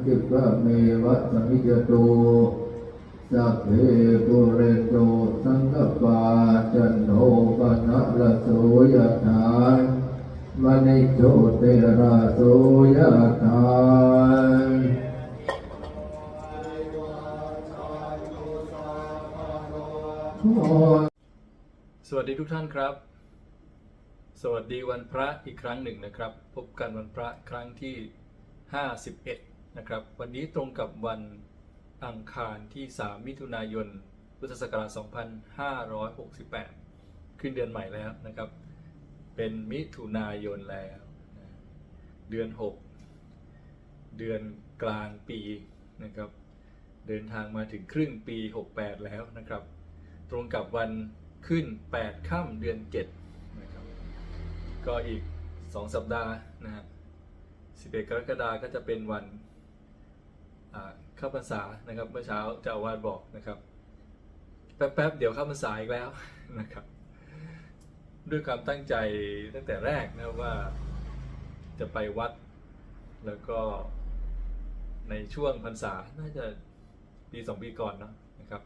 มังคิปะเมวะสมิจโตสัพเพปุเรโตสังกปาจันโทปนะระโสยถามณิโชเตระโสยถาสวัสดีทุกท่านครับ สวัสดีวันพระอีกครั้งหนึ่งนะครับ พบกันวันพระครั้งที่ 51 นะครับวันนี้ตรงกับวันอังคารที่ 3 มิถุนายน พุทธศักราช 2568 ขึ้นเดือนใหม่แล้วนะครับ เป็นมิถุนายนแล้ว เดือน 6 เดือนกลางปีนะครับ เดินทางมาถึงครึ่งปี 68 แล้วนะครับ ตรงกับวันขึ้น 8 ค่ำเดือน 7 นะครับ ก็อีก 2 สัปดาห์นะฮะ11 กรกฎาคมก็จะเป็นวัน เข้าพรรษานะครับ เมื่อเช้าเจ้าอาวาสบอกนะครับ แป๊บๆเดี๋ยวเข้าพรรษาอีกแล้วนะครับ ด้วยความตั้งใจตั้งแต่แรกนะว่าจะไปวัด แล้วก็ในช่วงพรรษาน่าจะปีสองปีก่อนเนาะนะครับ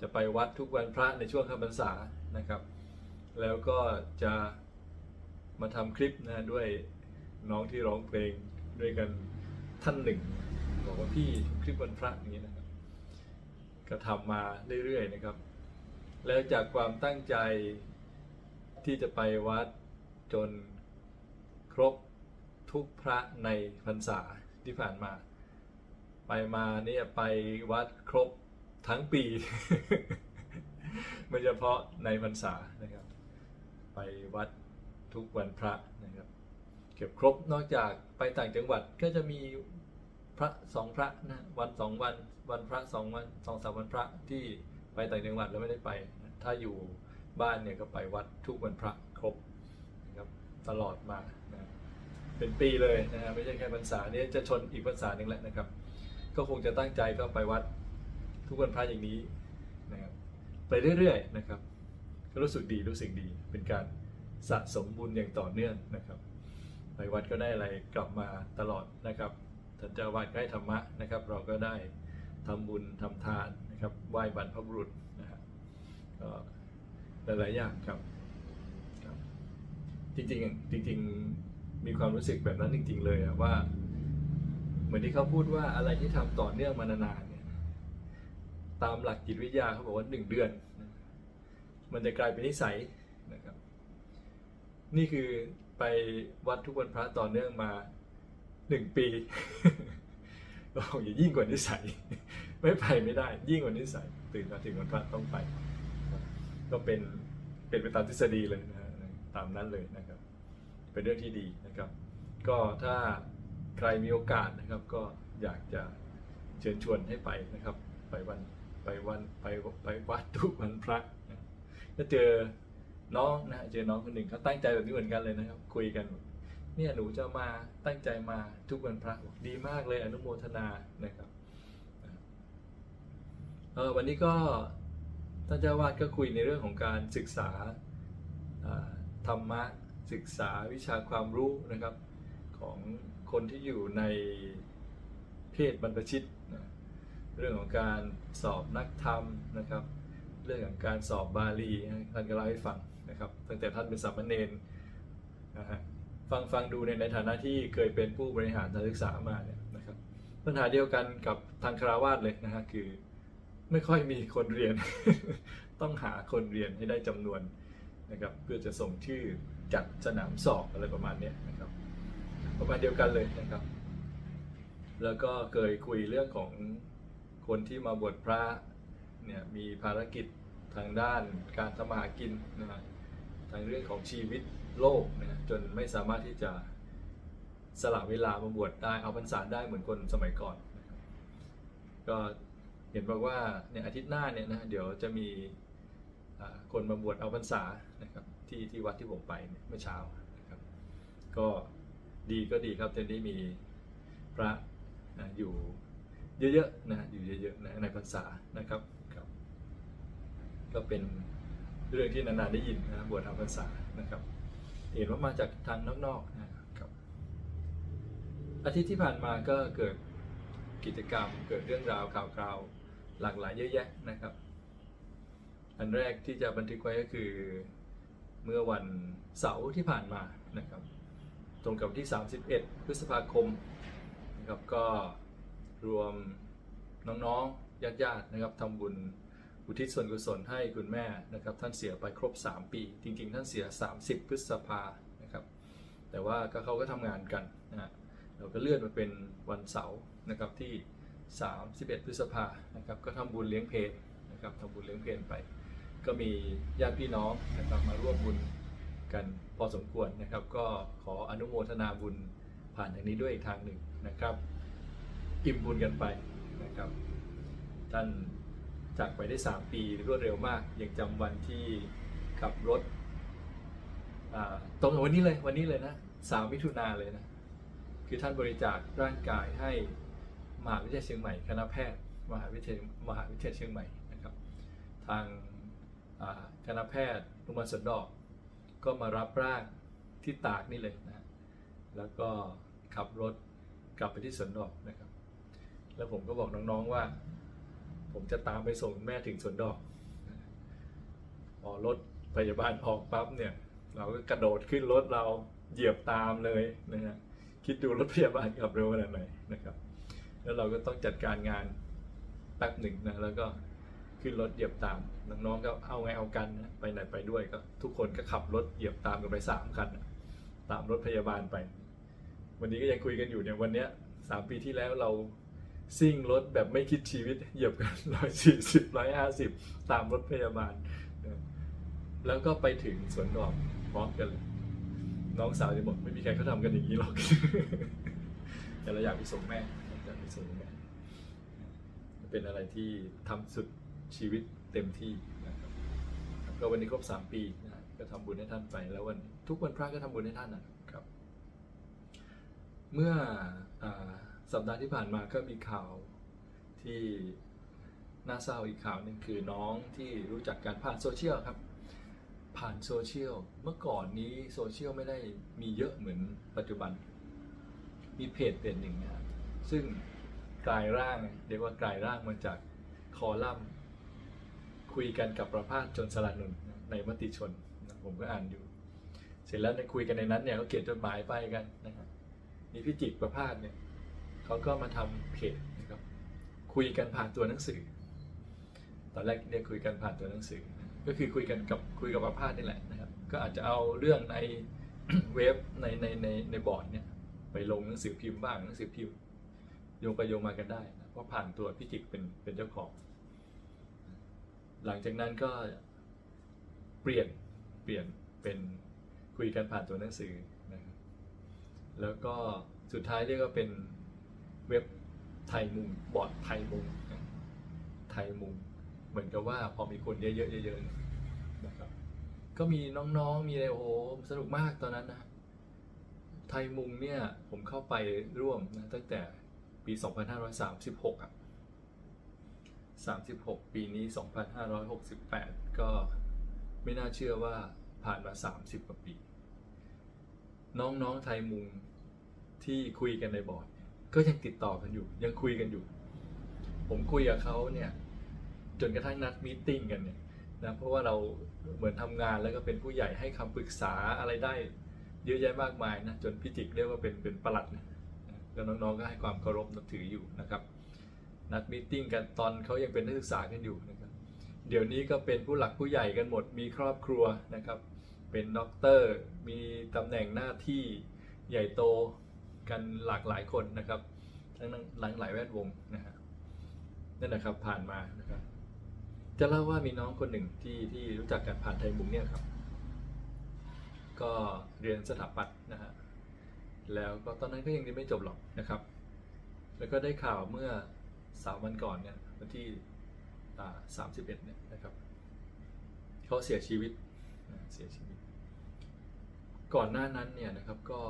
จะไปวัดทุกวันพระในช่วงเข้าพรรษานะครับ แล้วก็จะมาทำคลิปนะด้วยน้องที่ร้องเพลงด้วยกันท่านหนึ่ง บอกว่าพี่คลิปวันพระอย่างนี้นะครับ ก็ทำมาเรื่อยๆนะครับ แล้วจากความตั้งใจที่จะไปวัดจนครบทุกพระในพรรษาที่ผ่านมา ไปมาเนี่ยไปวัดครบทั้งปี ไม่เฉพาะในพรรษานะครับ ไปวัดทุกวันพระนะครับ เก็บครบนอกจากไปต่างจังหวัดก็จะมี พระสองพระนะวันสองวันวันพระสองวันสองสามวันพระที่ไปต่างจังหวัดแล้วไม่ได้ไป ถ้าอยู่บ้านเนี่ยก็ไปวัดทุกวันพระครบนะครับตลอดมานะเป็นปีเลยนะฮะไม่ใช่แค่พรรษาเนี่ยจะชนอีกพรรษาหนึ่งแหละนะครับ ก็คงจะตั้งใจก็ไปวัดทุกวันพระอย่างนี้นะครับไปเรื่อยๆนะครับ ก็รู้สึกดีรู้สึกดี เป็นการสะสมบุญอย่างต่อเนื่องนะครับ ไปวัดก็ได้อะไรกลับมาตลอดนะครับ ท่านเจ้าวาดก็ให้ธรรมะนะครับ เราก็ได้ทำบุญทำทานนะครับไหว้บรรพบุรุษนะครับก็หลายๆอย่างครับครับจริงๆจริง ๆ มีความรู้สึกแบบนั้นจริง ๆ เลยอะว่า เหมือนที่เขาพูดว่าอะไรที่ทำต่อเนื่องมานานๆเนี่ยตามหลักจิตวิทยาเขาบอกว่าหนึ่งเดือน มันจะกลายเป็นนิสัยนะครับ นี่คือไปวัดทุกวันพระต่อเนื่องมา หนึ่งปีก็อย่ายิ่งกว่านิสัย ไม่ไปไม่ได้ ยิ่งกว่านิสัย ตื่นมาถึงวันพระต้องไป ก็เป็นเป็นไปตามทฤษฎีเลยนะตามนั้นเลยนะครับ เป็นเรื่องที่ดีนะครับ ก็ถ้าใครมีโอกาสนะครับ ก็อยากจะเชิญชวนให้ไปนะครับ ไปวันไปวันไปไปวัดทุกวันพระนะก็เจอน้องนะเจอน้องคนหนึ่งเขาตั้งใจแบบนี้เหมือนกันเลยนะครับ คุยกัน เนี่ยหนูจะมาตั้งใจมาทุกวันพระดีมากเลยอนุโมทนานะครับเออวันนี้ก็ท่านเจ้าวาดก็คุยในเรื่องของการศึกษาธรรมะศึกษาวิชาความรู้นะครับของคนที่อยู่ในเพศบรรพชิตนะเรื่องของการสอบนักธรรมนะครับ เรื่องของการสอบบาลีท่านก็เล่าให้ฟังนะครับ ตั้งแต่ท่านเป็นสามเณรนะฮะ ฟังฟังดูในในฐานะที่เคยเป็นผู้บริหารการศึกษามาเนี่ยนะครับ ปัญหาเดียวกันกับทางคาราวาสเลยนะฮะคือ ไม่ค่อยมีคนเรียน ต้องหาคนเรียนให้ได้จำนวนนะครับ เพื่อจะส่งชื่อจัดสนามสอบอะไรประมาณนี้นะครับ ประมาณเดียวกันเลยนะครับ แล้วก็เคยคุยเรื่องของคนที่มาบวชพระเนี่ยมีภารกิจทางด้านการทำมาหากินนะฮะทางเรื่องของชีวิต โลกนะจนไม่สามารถที่จะสละเวลามาบวชได้เอาพรรษาได้เหมือนคนสมัยก่อนนะก็เห็นบอกว่าเนี่ยอาทิตย์หน้าเนี่ยนะเดี๋ยวจะมีคนมาบวชเอาพรรษานะครับที่ที่วัดที่ผมไปเมื่อเช้านะครับก็ดีก็ดีครับที่ได้มีพระนะอยู่เยอะๆนะอยู่เยอะๆนะในพรรษานะครับครับ ก็เป็นเรื่องที่นานๆได้ยินนะบวชทำพรรษานะครับ เห็นว่ามาจากทางนอกๆนะครับอาทิตย์ที่ผ่านมาก็เกิดกิจกรรม เกิดเรื่องราวข่าวคราวหลากหลายเยอะแยะนะครับ อันแรกที่จะบันทึกไว้ก็คือเมื่อวันเสาร์ที่ผ่านมานะครับ ตรงกับที่ 31 พฤษภาคมนะครับก็รวมน้องๆญาติๆนะครับทำบุญ อุทิศส่วนกุศลให้คุณแม่นะครับ ท่านเสียไปครบ 3 ปี จริง ๆ ท่านเสีย 30 พฤษภานะครับ แต่ว่าก็เขาก็ทำงานกันนะฮะเราก็เลื่อนมาเป็นวันเสาร์นะครับที่ 31 พฤษภานะครับ ก็ทำบุญเลี้ยงเพลนะครับทำบุญเลี้ยงเพลไป ก็มีญาติพี่น้องนะครับมาร่วมบุญกันพอสมควรนะครับ ก็ขออนุโมทนาบุญผ่านทางนี้ด้วยอีกทางหนึ่งนะครับ อิ่มบุญกันไปนะครับ ท่าน จากไปได้ 3 ปีรวดเร็วมากยังจำวันที่ขับรถตรงกับวันนี้เลยวันนี้เลยนะสามมิถุนาเลยนะ คือท่านบริจาคร่างกายให้มหาวิทยาลัยเชียงใหม่คณะแพทย์ มหาวิทยาลัยมหาวิทยาลัยเชียงใหม่นะครับ ทางคณะแพทย์โรงพยาบาลสวนดอก ก็มารับร่างที่ตากนี่เลยนะแล้วก็ขับรถกลับไปที่สวนดอกนะครับ แล้วผมก็บอกน้องๆว่า ผมจะตามไปส่งแม่ถึงสวนดอกพอรถพยาบาลออกปั๊บเนี่ย เราก็กระโดดขึ้นรถเราเหยียบตามเลยนะฮะคิดดูรถพยาบาลขับเร็วขนาดไหนนะครับ แล้วเราก็ต้องจัดการงานแป๊บหนึ่งนะแล้วก็ขึ้นรถเหยียบตามน้องๆก็เอาไงเอากันนะไปไหนไปด้วยก็ ทุกคนก็ขับรถเหยียบตามกันไปสามคันตามรถพยาบาลไป วันนี้ก็ยังคุยกันอยู่เนี่ยวันเนี้ยสามปีที่แล้วเรา ซิ่งรถแบบไม่คิดชีวิตเหยียบกันร้อยสี่สิบร้อยห้าสิบตามรถพยาบาล แล้วก็ไปถึงสวนดอกพร้อมกันเลยน้องสาวจะบอกไม่มีใครเขาทำกันอย่างนี้หรอก แต่เราอยากไปส่งแม่อยากไปส่งแม่เป็นอะไรที่ทำสุดชีวิตเต็มที่นะครับก็วันนี้ครบสามปีนะก็ทำบุญให้ท่านไป แล้ววันทุกวันพระก็ทำบุญให้ท่านนะครับ เมื่ออ สัปดาห์ที่ผ่านมาก็มีข่าวที่น่าเศร้าอีกข่าวหนึ่งคือน้องที่รู้จักการผ่านโซเชียลครับ ผ่านโซเชียลเมื่อก่อนนี้โซเชียลไม่ได้มีเยอะเหมือนปัจจุบัน มีเพจเพจหนึ่งนะซึ่งกลายร่างเรียกว่ากลายร่างมาจากคอลัมน์คุยกันกับประพาสชนสลานนท์ในมติชนผมก็อ่านอยู่ เสร็จแล้วในคุยกันในนั้นเนี่ยก็เขียนจดหมายไปกันนะครับมีพิจิกประพาสเนี่ย เขาก็มาทำเพจนะครับคุยกันผ่านตัวหนังสือ ตอนแรกเนี่ยคุยกันผ่านตัวหนังสือ ก็คือคุยกันกับคุยกับประพาสนี่แหละนะครับ ก็อาจจะเอาเรื่องในเว็บในในในในบอร์ดเนี่ยไปลงหนังสือพิมพ์บ้างหนังสือพิมพ์โยงไปโยงมากันได้นะเพราะผ่านตัวพิจิกเป็นเป็นเจ้าของ หลังจากนั้นก็เปลี่ยนเปลี่ยนเป็นคุยกันผ่านตัวหนังสือนะครับแล้วก็สุดท้ายเรียกว่าเป็น เว็บไทยมุงบอร์ดไทยมุงไทยมุงเหมือนกับว่าพอมีคนเยอะๆเยอะๆนะครับก็มีน้องๆมีอะไรโอ้สนุกมากตอนนั้นนะไทยมุงเนี่ยผมเข้าไปร่วมนะตั้งแต่ปี 2536อะ36 ปีนี้ 2568 ก็ไม่น่าเชื่อว่าผ่านมา 30 กว่าปี น้องๆไทยมุงที่คุยกันในบอร์ด ก็ยังติดต่อกันอยู่ ยังคุยกันอยู่ ผมคุยกับเขาเนี่ย จนกระทั่งนัดมีติ้งกันเนี่ยนะเพราะว่าเราเหมือนทำงานแล้วก็เป็นผู้ใหญ่ให้คำปรึกษาอะไรได้ เยอะแยะมากมายนะจนพิจิกเรียกว่าเป็นเป็นประหลัดนะแล้วน้องๆก็ให้ความเคารพนับถืออยู่นะครับ นัดมีตติ้งกันตอนเขายังเป็นนักศึกษากันอยู่นะครับ เดี๋ยวนี้ก็เป็นผู้หลักผู้ใหญ่กันหมดมีครอบครัวนะครับ เป็นด็อกเตอร์มีตำแหน่งหน้าที่ใหญ่โต กันหลากหลายคนนะครับทั้งหลังหลายแวดวงนะฮะนั่นนะครับผ่านมานะครับ จะเล่าว่ามีน้องคนหนึ่งที่ที่รู้จักกันผ่านไทยมุงเนี่ยครับ ก็เรียนสถาปัตย์นะฮะแล้วก็ตอนนั้นก็ยังเรียนไม่จบหรอกนะครับ แล้วก็ได้ข่าวเมื่อสามวันก่อนเนี่ยวันที่สามสิบเอ็ดเนี่ยนะครับเขาเสียชีวิตเสียชีวิต ก่อนหน้านั้นเนี่ยนะครับก็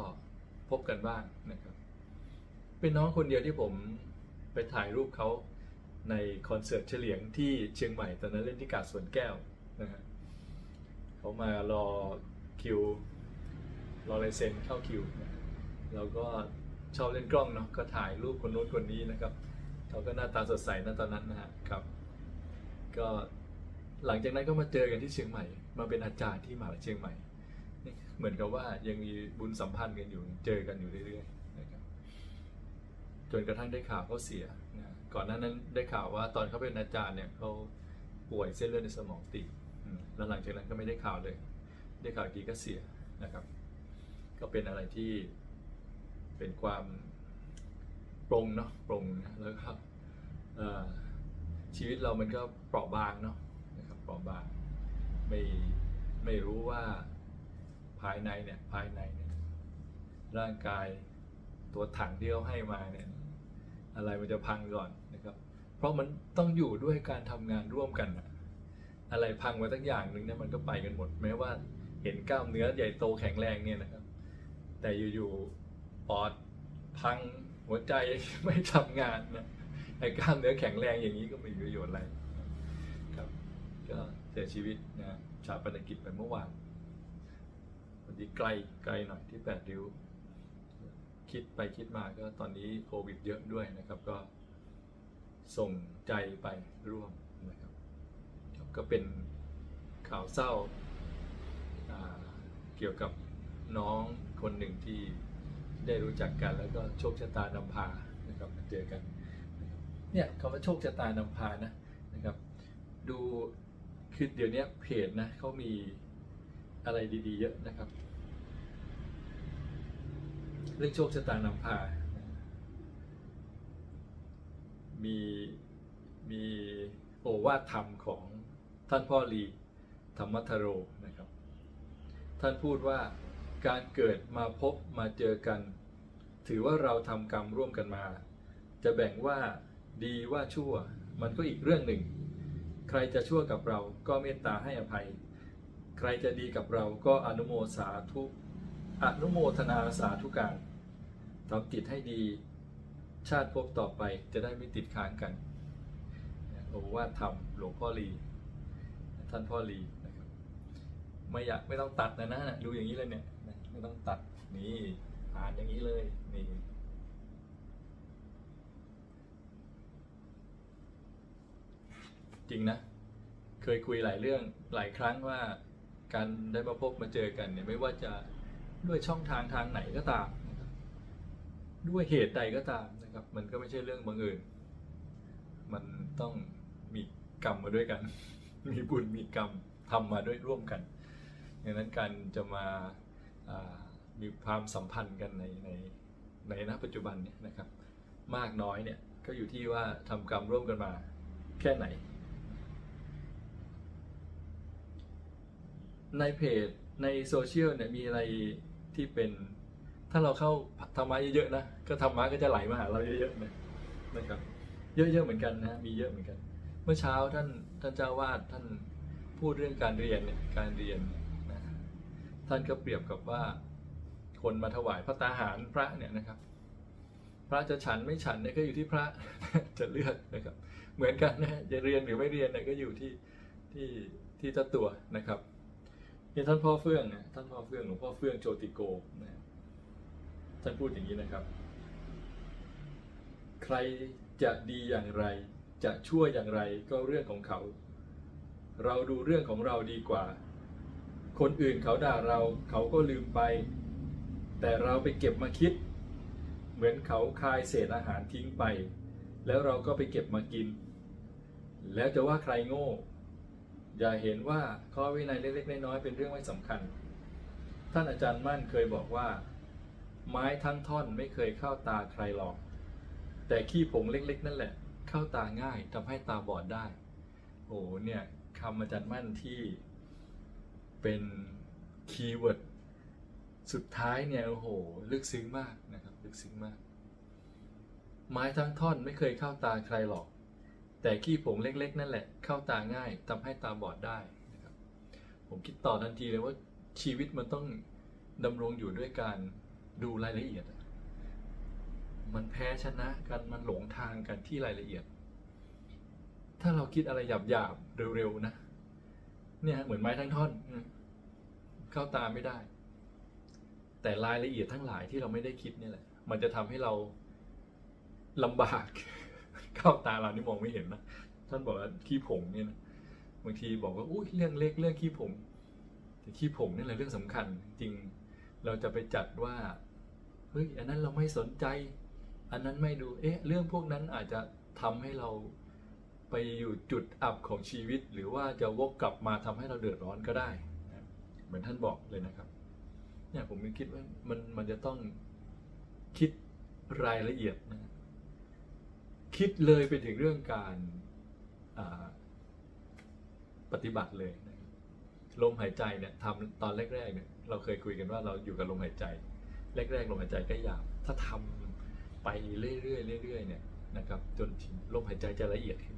พบกันบ้างนะครับ เป็นน้องคนเดียวที่ผมไปถ่ายรูปเขาในคอนเสิร์ตเฉลียงที่เชียงใหม่ตอนนั้นเล่นที่กาดสวนแก้วนะฮะเขามารอคิวรอลายเซ็นเข้าคิวเราก็ชอบเล่นกล้องเนาะก็ถ่ายรูปคนนู้นคนนี้นะครับเขาก็หน้าตาสดใสนะตอนนั้นนะฮะครับ ก็หลังจากนั้นก็มาเจอกันที่เชียงใหม่ มาเป็นอาจารย์ที่มหาวิทยาลัยเชียงใหม่ เหมือนกับว่ายังมีบุญสัมพันธ์กันอยู่เจอกันอยู่เรื่อยๆนะครับจนกระทั่งได้ข่าวเขาเสียนะก่อนหน้านั้นได้ข่าวว่าตอนเขาเป็นอาจารย์เนี่ยเขาป่วยเส้นเลือดในสมองตีบแล้วหลังจากนั้นก็ไม่ได้ข่าวเลย ได้ข่าวกีก็เสียนะครับ ก็เป็นอะไรที่เป็นความปรงเนาะปรงนะแล้วก็เอ่อชีวิตเรามันก็เปราะบางเนาะนะครับเปราะบางไม่ไม่รู้ว่า ภายในเนี่ยภายในเนี่ยร่างกายตัวถังที่เขาให้มาเนี่ยอะไรมันจะพังก่อนนะครับ เพราะมันต้องอยู่ด้วยการทำงานร่วมกันอะอะไรพังมาตั้งอย่างหนึ่งเนี่ยมันก็ไปกันหมดแม้ว่าเห็นกล้ามเนื้อใหญ่โตแข็งแรงเนี่ยนะครับ แต่อยู่ๆปอดพังหัวใจไม่ทำงานนะไอ้กล้ามเนื้อแข็งแรงอย่างนี้ก็ไม่มีประโยชน์อะไรครับก็เสียชีวิตนะชาปนกิจไปเมื่อวาน วันนี้ไกลไกลหน่อยที่แปดริ้ว คิดไปคิดมาก็ตอนนี้โควิดเยอะด้วยนะครับก็ส่งใจไปร่วมนะครับ ก็เป็นข่าวเศร้าเกี่ยวกับน้องคนหนึ่งที่ได้รู้จักกันแล้วก็โชคชะตานำพานะครับมาเจอกันเนี่ยคำว่าโชคชะตานำพานะนะครับ ดูคือเดี๋ยวนี้เพจนะเขามี อะไรดีๆ เยอะนะครับ เรื่องโชคชะตานำพา มีมีโอวาทธรรมของท่านพ่อลีธรรมทโรนะครับ ท่านพูดว่าการเกิดมาพบมาเจอกัน ถือว่าเราทำกรรมร่วมกันมา จะแบ่งว่าดีว่าชั่ว มันก็อีกเรื่องหนึ่ง ใครจะชั่วกับเราก็เมตตาให้อภัย ใครจะดีกับเราก็อนุโมสาธุอนุโมทนาสาธุการทำจิตให้ดีชาติภพต่อไปจะได้ไม่ติดค้างกันโอวาทธรรมหลวงพ่อลีท่านพ่อลีนะครับไม่อยากไม่ต้องตัดนะนะดูอย่างนี้เลยเนี่ยไม่ต้องตัดนี่อ่านอย่างนี้เลยนี่จริงนะ เคยคุยหลายเรื่องหลายครั้งว่า การได้มาพบมาเจอกันเนี่ยไม่ว่าจะด้วยช่องทางทางไหนก็ตามนะครับด้วยเหตุใดก็ตามนะครับ มันก็ไม่ใช่เรื่องบังเอิญมันต้องมีกรรมมาด้วยกัน มีบุญมีกรรมทำมาด้วยร่วมกันดังนั้นการจะมาามีความสัมพันธ์กันในในในณปัจจุบันเนี่ยนะครับ มากน้อยเนี่ยก็อยู่ที่ว่าทำกรรมร่วมกันมาแค่ไหน ในเพจในโซเชียลเนี่ยมีอะไรที่เป็นถ้าเราเข้าธรรมะเยอะๆนะก็ธรรมะก็จะไหลมาหาเราเยอะๆนะนะครับ เยอะๆเหมือนกันนะมีเยอะเหมือนกัน เมื่อเช้าท่านท่านเจ้าวาดท่านพูดเรื่องการเรียนเนี่ยการเรียนนะท่านก็เปรียบกับว่า คนมาถวายพระตาหารพระเนี่ยนะครับ พระจะฉันไม่ฉันเนี่ยก็อยู่ที่พระจะเลือกนะครับ เหมือนกันนะจะเรียนหรือไม่เรียนเนี่ยก็อยู่ที่ที่ที่เจ้าตัวนะครับ นี่ท่านพ่อเฟื่องนะท่านพ่อเฟื่องหลวงพ่อเฟื่องโจติโกนะท่านพูดอย่างนี้นะครับ ใครจะดีอย่างไร จะชั่วอย่างไรก็เรื่องของเขา เราดูเรื่องของเราดีกว่า คนอื่นเขาด่าเราเขาก็ลืมไป แต่เราไปเก็บมาคิด เหมือนเขาคายเศษอาหารทิ้งไป แล้วเราก็ไปเก็บมากิน แล้วจะว่าใครโง่ อย่าเห็นว่าข้อวินัยเล็กๆน้อยๆเป็นเรื่องไม่สำคัญ ท่านอาจารย์มั่นเคยบอกว่า ไม้ทั้งท่อนไม่เคยเข้าตาใครหรอก แต่ขี้ผงเล็ก ๆ นั่นแหละ เข้าตาง่ายทำให้ตาบอดได้ โอ้โหเนี่ยคำอาจารย์มั่นที่เป็นคีย์เวิร์ดสุดท้ายเนี่ยโอ้โหลึกซึ้งมากนะครับลึกซึ้งมาก ไม้ทั้งท่อนไม่เคยเข้าตาใครหรอก แต่ขี้ผงเล็กๆ นั่นแหละ เข้าตาง่ายทำให้ตาบอดได้นะครับผมคิดต่อทันทีเลยว่าชีวิตมันต้องดำรงอยู่ด้วยการดูรายละเอียด มันแพ้ชนะกันมันหลงทางกันที่รายละเอียด ถ้าเราคิดอะไรหยาบๆเร็วๆนะ เนี่ยเหมือนไม้ทั้งท่อนเข้าตาไม่ได้ แต่รายละเอียดทั้งหลายที่เราไม่ได้คิดนี่แหละ มันจะทำให้เราลำบาก เข้าตาเรานี่มองไม่เห็นนะท่านบอกว่าขี้ผงเนี่ยนะบางทีบอกว่าอุ้ยเรื่องเล็กเรื่องขี้ผงแต่ขี้ผงนี่แหละเรื่องสำคัญ จริงเราจะไปจัดว่าเฮ้ยอันนั้นเราไม่สนใจ อันนั้นไม่ดูเอ๊ะ เรื่องพวกนั้นอาจจะทำให้เราไปอยู่จุดอับของชีวิต หรือว่าจะวกกลับมาทำให้เราเดือดร้อนก็ได้นะเหมือนท่านบอกเลยนะครับเนี่ยผมคิดว่ามันมันจะต้องคิดรายละเอียดนะ คิดเลยไปถึงเรื่องการปฏิบัติเลยนะครับลมหายใจเนี่ยทำตอนแรกๆเนี่ยเราเคยคุยกันว่าเราอยู่กับลมหายใจ แรกๆลมหายใจก็ยาวถ้าทำไปเรื่อยๆเรื่อยๆเนี่ยนะครับจนถึงลมหายใจจะละเอียดขึ้น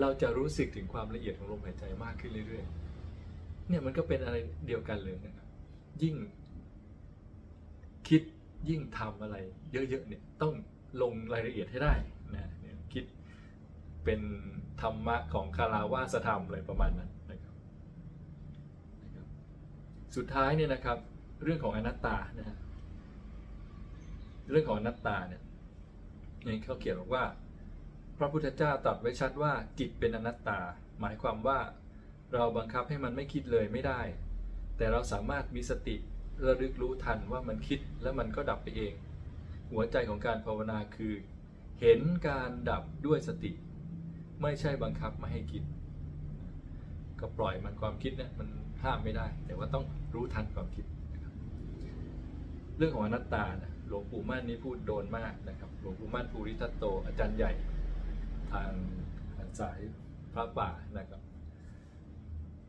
เราจะรู้สึกถึงความละเอียดของลมหายใจมากขึ้นเรื่อยๆเนี่ยมันก็เป็นอะไรเดียวกันเลยนะครับยิ่งคิดยิ่งทำอะไร เยอะๆเนี่ยต้องลงรายละเอียดให้ได้ เป็นธรรมะของคาราวาสธรรมอะไรประมาณนั้นนะครับนะครับ สุดท้ายเนี่ยนะครับ เรื่องของอนัตตานะฮะเรื่องของอนัตตาเนี่ยนี่เขาเขียนบอกว่า พระพุทธเจ้าตรัสไว้ชัดว่าจิตเป็นอนัตตา หมายความว่าเราบังคับให้มันไม่คิดเลยไม่ได้ แต่เราสามารถมีสติระลึกรู้ทันว่ามันคิดแล้วมันก็ดับไปเอง หัวใจของการภาวนาคือ เห็นการดับด้วยสติ ไม่ใช่บังคับไม่ให้คิด ก็ปล่อยมันความคิดเนี่ยมันห้ามไม่ได้ แต่ว่าต้องรู้ทันความคิดนะครับเรื่องของอนัตตานะหลวงปู่มั่นนี่พูดโดนมากนะครับหลวงปู่มั่นภูริทัตโต อาจารย์ใหญ่ ทางสายพระป่านะครับ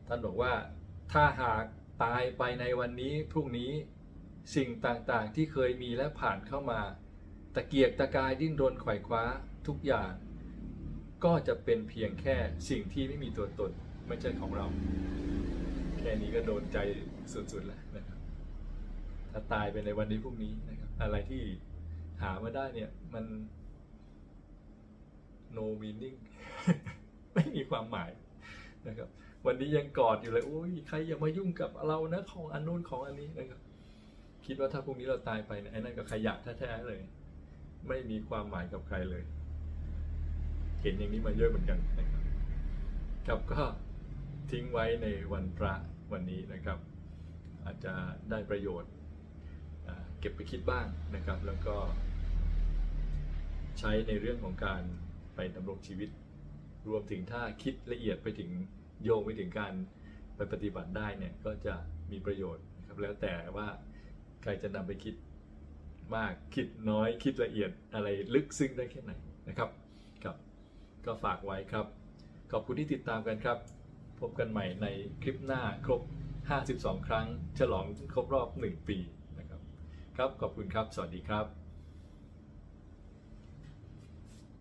ท่านบอกว่าถ้าหากตายไปในวันนี้พรุ่งนี้สิ่งต่างๆที่เคยมีและผ่านเข้ามา ตะเกียกตะกายดิ้นรนไขว่คว้าทุกอย่าง ก็จะเป็นเพียงแค่สิ่งที่ไม่มีตัวตนไม่ใช่ของเรา แค่นี้ก็โดนใจสุดๆแล้วนะครับ ถ้าตายไปในวันนี้พรุ่งนี้นะครับ อะไรที่หามาได้เนี่ยมัน no meaning ไม่มีความหมายนะครับ วันนี้ยังกอดอยู่เลยโอ้ยใครอย่ามายุ่งกับเรานะของอันนู้นของอันนี้นะครับ คิดว่าถ้าพรุ่งนี้เราตายไปเนี่ยไอ้นั่นก็ขยะแท้ๆเลย ไม่มีความหมายกับใครเลย เห็นอย่างนี้มาเยอะเหมือนกันนะครับครับก็ทิ้งไว้ในวันพระวันนี้นะครับ อาจจะได้ประโยชน์เก็บไปคิดบ้างนะครับ แล้วก็ ใช้ในเรื่องของการไปดำรงชีวิต รวมถึงถ้าคิดละเอียดไปถึงโยงไปถึงการไปปฏิบัติได้เนี่ยก็จะมีประโยชน์นะครับแล้วแต่ว่าใครจะนำไปคิดมากคิดน้อยคิดละเอียดอะไรลึกซึ้งได้แค่ไหนนะครับ ก็ฝากไว้ครับ ขอบคุณที่ติดตามกันครับ พบกันใหม่ในคลิปหน้าครบ 52 ครั้ง ฉลองครบรอบ 1 ปีนะครับ ครับขอบคุณครับ สวัสดีครับ